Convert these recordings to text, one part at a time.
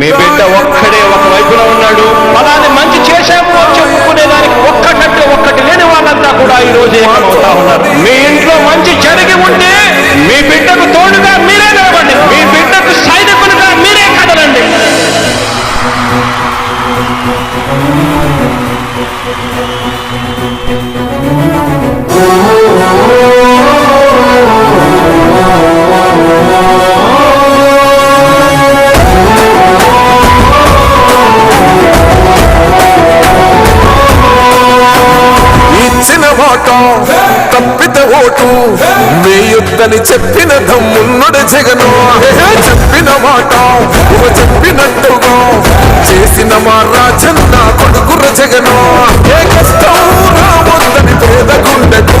మీ బిడ్డ ఒక్కడే ఒక వైపున ఉన్నాడు. అలానే మంచి చేశాము అని చెప్పుకునే దానికి ఒక్కటంటే ఒక్కటి లేని వాళ్ళంతా కూడా ఈ రోజు ఏమవుతా ఉన్నారు. మీ ఇంట్లో మంచి మాట తప్పిత ఓటు. వేయొద్దని చెప్పిన దమ్మున్నడు జగను. చెప్పిన మాట చెప్పినట్టుగా. చేసిన మా రాజన్న కొడుకుర జగను. ఏ కష్టం రావద్దని పేద గుండెకు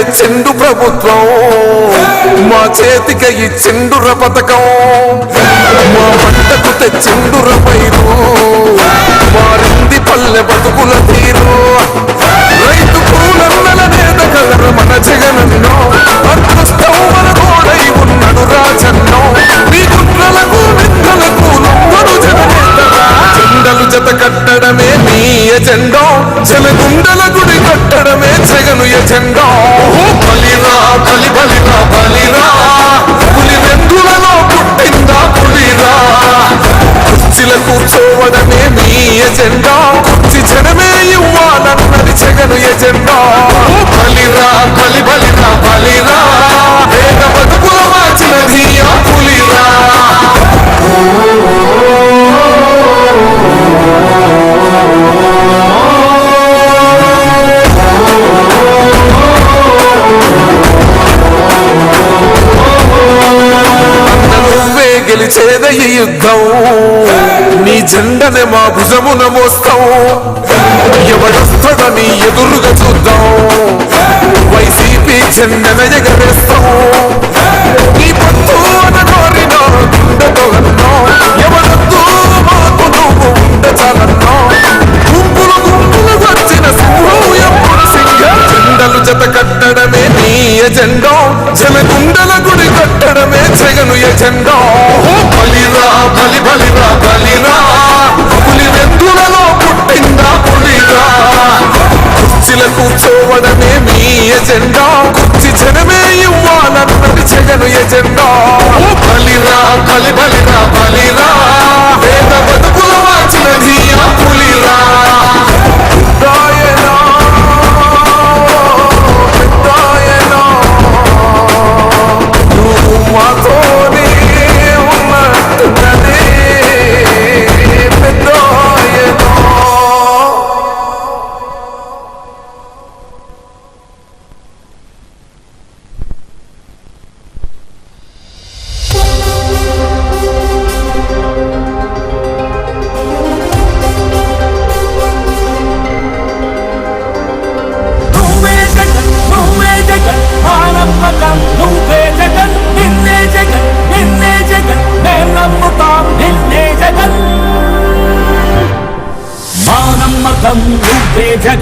తెచ్చిండు ప్రభుత్వం. మా చేతికి ఇచ్చిండుర పథకం. మా పంటకు తెచ్చిండుర పైరు. మారింది పల్లె బతుకుల తీరు. రైతు పూలన్నల నేత కలర మన జగనన్నో. అదృష్టం మన తోడై ఉన్నడు రాజన్నో. నీ కుట్రలకు నిందలకు నమ్మడు జననేతరా చెండలు జత కట్టడమే నీ ఎజెండా. జనగుండల గుడి కట్టడమే జగను ఎజెండో. బలి బలిరా బలిరా పులి వెందులలో పుట్టిందా పులిరా? కుర్చీల కూర్చోవడమే మీ ఎజెండా. నువ్వే యుద్ధం. నీ జెండనే మా భుజమున మోస్తాం. ఎవడొస్తాడని ఎదురుగా చూద్దాం. వైసీపీ జెండన ఎగరేస్తాం. నీ పొత్తు అనగోరిన గుండెతో ఎవడొద్దు మాకు నువ్వు ఉండ గుంపులు గుంపులు వచ్చిన సింహం ఎప్పుడు సింహం. జెండలు జత కట్టడమే నీ ఎజెండా. జనగుండల ఎజెండా? కుర్చి జనమే ఇవ్వాలన్నది జగను ఎజెండా. బలిరా బలి బలిరా బలిరా.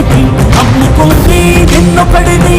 బ్రతికి అమ్ముకుంది నిన్నొకడిని